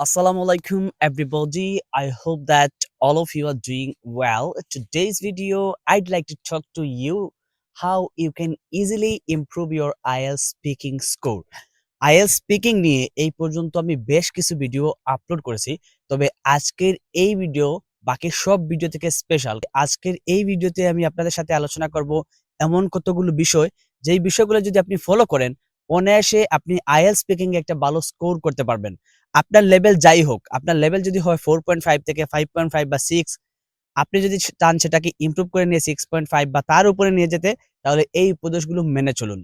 Assalamu alaikum everybody. I hope that all of you are doing well. Today's video I'd like to talk to you how you can easily improve your IELTS speaking score. IELTS speaking নিয়ে এই পর্যন্ত আমি বেশ কিছু video upload করেছি তবে আজকের এই ভিডিও বাকি সব ভিডিও থেকে স্পেশাল আজকের এই ভিডিওতে আমি আপনাদের সাথে আলোচনা করব এমন কতগুলো বিষয় যেই বিষয়গুলো যদি আপনি ফলো করেন অনায়াসে আপনি আইএলস স্পিকিং এ একটা ভালো স্কোর করতে পারবেন আপনার লেভেল যাই হোক আপনার লেভেল যদি হয় ফোর পয়েন্ট ফাইভ থেকে ফাইভ পয়েন্ট ফাইভ বা সিক্স আপনি যদি চান সেটাকে ইমপ্রুভ করে নিয়ে সিক্স পয়েন্ট ফাইভ বা তার উপরে নিয়ে যেতে তাহলে এই উপদেশগুলো মেনে চলুন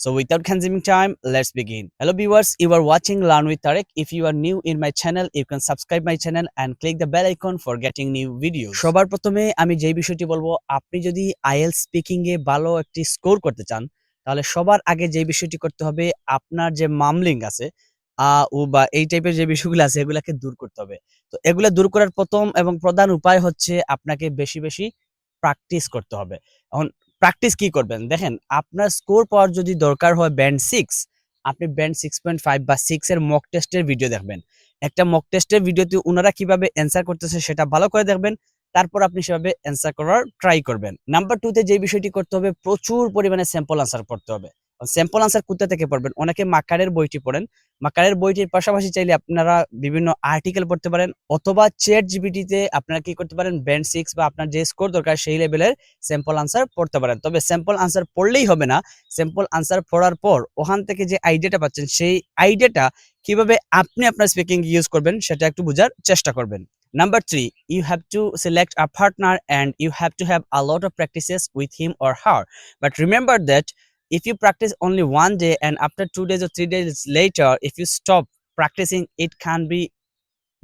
So without consuming time, let's begin. Hello viewers, you are watching Learn with Tarek. If you are new in my channel, you can subscribe my channel and click the bell icon for getting new videos. সবার প্রথমে আমি যেই বিষয়টি বলব আপনি যদি IELTS speaking এ ভালো একটি স্কোর করতে চান তাহলে সবার আগে যে বিষয়টি করতে হবে, আপনার যে মামলিং আছে, আ, উ বা এই টাইপের যে বিষয়গুলো আছে, এগুলাকে দূর করতে হবে। তো এগুলা দূর করার প্রথম এবং প্রধান উপায় হচ্ছে আপনাকে বেশি বেশি প্র্যাকটিস করতে হবে। এখন প্র্যাকটিস কি করবেন? দেখেন, আপনার স্কোর পাওয়ার যদি দরকার হয় ব্যান্ড সিক্স আপনি ব্যান্ড সিক্স পয়েন্ট ফাইভ বা সিক্স এর মক টেস্টের ভিডিও দেখবেন। একটা মক টেস্টের ভিডিওতে ওনারা কীভাবে অ্যান্সার করতেছে সেটা ভালো করে দেখবেন। তারপর আপনি সেভাবে অ্যান্সার করার ট্রাই করবেন। নাম্বার টুতে যে বিষয়টি করতে হবে, প্রচুর পরিমাণে স্যাম্পল আনসার করতে হবে। স্যাম্পল আনসার কোথা থেকে পড়বেন? অনেকে মাকারের বইটি পড়েন। মাকারের বইটির পাশাপাশি চাইলে আপনারা বিভিন্ন আর্টিকেল পড়তে পারেন অথবা চেট জিবিটিতে আপনারা কি করতে পারেন? ব্যান্ড সিক্স বা আপনার যে স্কোর দরকার সেই লেভেলের স্যাম্পল আনসার পড়তে পারেন। তবে স্যাম্পল আনসার পড়লেই হবে না। স্যাম্পল আনসার পড়ার পর ওখান থেকে যে আইডিয়াটা পাচ্ছেন সেই আইডিয়াটা কীভাবে আপনি আপনার স্পিকিং ইউজ করবেন সেটা একটু বোঝার চেষ্টা করবেন। Number three, you have to select a partner and you have to have a lot of practices with him or her. But remember that if you practice only one day and after two days or three days later, if you stop practicing, it can be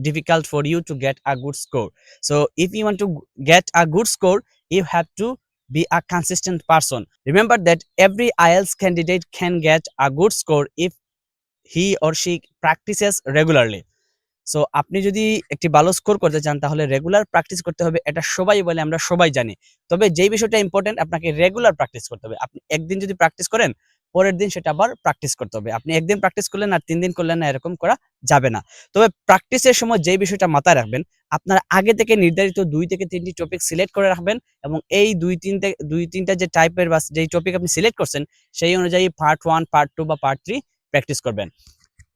difficult for you to get a good score. So if you want to get a good score, you have to be a consistent person. Remember that every IELTS candidate can get a good score if he or she practices regularly. So আপনি যদি একটি ভালো score করতে চান, তাহলে regular practice করতে হবে। এটা সবাই বলে, আমরা সবাই জানি। তবে যেই বিষয়টা ইম্পর্টেন্ট আপনাকে রেগুলার প্র্যাকটিস করতে হবে। আপনি একদিন যদি প্র্যাকটিস করেন, পরের দিন সেটা আবার প্র্যাকটিস করতে হবে। আপনি একদিন প্র্যাকটিস করলেন আর তিন দিন করলেন না, এরকম করা যাবে না। তবে প্র্যাকটিসের সময় যেই বিষয়টা মাথায় রাখবেন, আপনার আগে থেকে নির্ধারিত দুই থেকে তিনটি টপিক সিলেক্ট করে রাখবেন এবং এই দুই তিনটে দুই, তিনটা যে টাইপের বা যেই টপিক আপনি সিলেক্ট করছেন, সেই অনুযায়ী পার্ট ওয়ান পার্ট টু বা পার্ট থ্রি প্র্যাকটিস করবেন।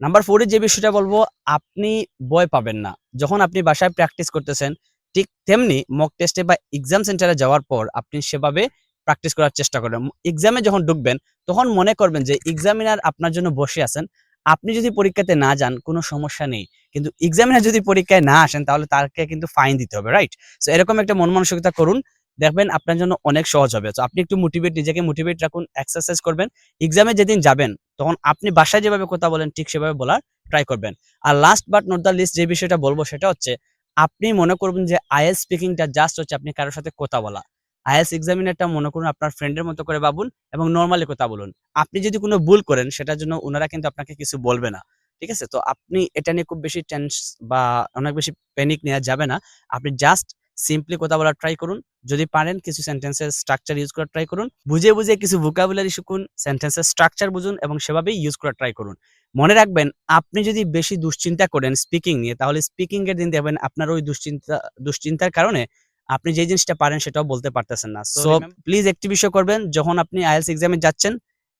নাম্বার ফোরে যে বিষয়টা বলব, আপনি ভয় পাবেন না। যখন আপনি বাসায় প্র্যাকটিস করতেছেন, ঠিক তেমনি মক টেস্টে বা এক্সাম সেন্টারে যাওয়ার পর আপনি সেভাবে প্র্যাকটিস করার চেষ্টা করবেন এক্সামে যখন ঢুকবেন, তখন মনে করবেন যে এক্সামিনার আপনার জন্য বসে আছেন। আপনি যদি পরীক্ষাতে না যান, কোনো সমস্যা নেই। কিন্তু এক্সামিনার যদি পরীক্ষায় না আসেন, তাহলে তাকে কিন্তু ফাইন দিতে হবে রাইট সো এরকম একটা মন মানসিকতা করুন। দেখবেন আপনার জন্য অনেক সহজ হবে। তো আপনি একটু মোটিভেট নিজেকে মোটিভেট রাখুন এক্সারসাইজ করবেন। এক্সামে যেদিন যাবেন, তখন আপনি বাসায় যেভাবে কথা বলেন, ঠিক সেভাবে বলার ট্রাই করবেন। আর last but not the least যে বিষয়টা বলব সেটা হচ্ছে, আপনি মনে করবেন যে আইএলস স্পিকিংটা জাস্ট হচ্ছে আপনি কারোর সাথে কথা বলা। আইএলস এক্সামিনারটা মনে করুন আপনার ফ্রেন্ডের মতো করে ভাবুন এবং নর্মালি কথা বলুন। আপনি যদি কোনো ভুল করেন, সেটার জন্য ওনারা কিন্তু আপনাকে কিছু বলবে না। ঠিক আছে? তো আপনি এটা নিয়ে খুব বেশি টেন্স বা অনেক বেশি প্যানিক নেওয়া যাবে না। আপনি জাস্ট সিম্পলি কথা বলার ট্রাই করুন। যদি পারেন কিছু সেন্টেন্সের স্ট্রাকচার ইউজ করার ট্রাই করুন। বুঝে বুঝে কিছু ভোকাবুলারি শিখুন সেন্টেন্সের স্ট্রাকচার বুঝুন এবং সেভাবেই ইউজ করার ট্রাই করুন। মনে রাখবেন আপনি যদি বেশি দুশ্চিন্তা করেন স্পিকিং নিয়ে তাহলে স্পিকিং এর দিন দেখবেন আপনার ওই দুশ্চিন্তা দুশ্চিন্তার কারণে আপনি যে জিনিসটা পারেন সেটাও বলতে পারতেছেন না। সো প্লিজ একটি বিষয় করবেন যখন আপনি আইএলস এক্সামে যাচ্ছেন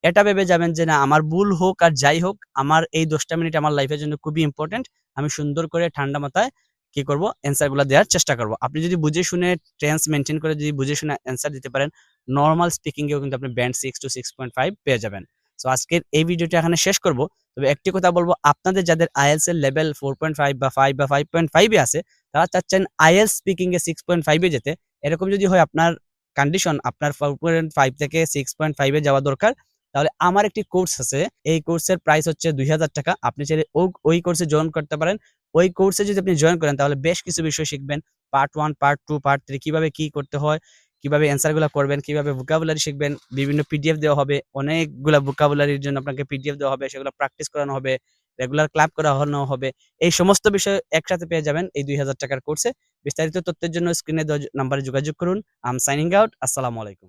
এটা ভেবে যাবেন যে না আমার ভুল হোক আর যাই হোক আমার এই দশটা মিনিট আমার লাইফের জন্য খুবই ইম্পর্টেন্ট আমি সুন্দর করে ঠান্ডা মাথায় কি করব? অ্যান্সারগুলো দেওয়ার চেষ্টা করব। আপনি যদি বুঝে শুনে টেন্স মেনটেন করে যদি বুঝে শুনে অ্যান্সার দিতে পারেন নর্মাল স্পিকিং এও কিন্তু আপনি band six to six point five পেয়ে যাবেন। সো আজকের এই ভিডিওটা এখানে শেষ করব। তবে একটি কথা বলব, আপনাদের যাদের আইএলস এর লেভেল ফোর পয়েন্ট ফাইভ বা ফাইভ বা ফাইভ পয়েন্ট ফাইভে আছে, তারা চাচ্ছেন আইএলস স্পিকিং এ সিক্স পয়েন্ট ফাইভে যেতে। এরকম যদি হয় আপনার কন্ডিশন আপনার ফোর পয়েন্ট ফাইভ থেকে সিক্স পয়েন্ট ফাইভে যাওয়া দরকার। তাহলে আমার একটি কোর্স আছে, এই কোর্সের প্রাইস হচ্ছে দুই হাজার টাকা। আপনি চাইলে ওই কোর্সে জয়েন করতে পারেন। ওই কোর্সে যদি আপনি জয়েন করেন, তাহলে বেশ কিছু বিষয় শিখবেন। Part one part two part three কীভাবে কি করতে হয়, কীভাবে অ্যান্সারগুলো করবেন, কীভাবে ভোকাবুলারি শিখবেন, বিভিন্ন পিডিএফ দেওয়া হবে, অনেকগুলো ভোকাবুলারির জন্য আপনাকে পিডিএফ দেওয়া হবে, সেগুলো প্র্যাকটিস করানো হবে রেগুলার ক্লাব করানো হবে। এই সমস্ত বিষয় একসাথে পেয়ে যাবেন এই দুই হাজার টাকার কোর্সে বিস্তারিত তথ্যের জন্য স্ক্রিনে নাম্বারে যোগাযোগ করুন। আম সাইনিং আউট আসসালামু আলাইকুম।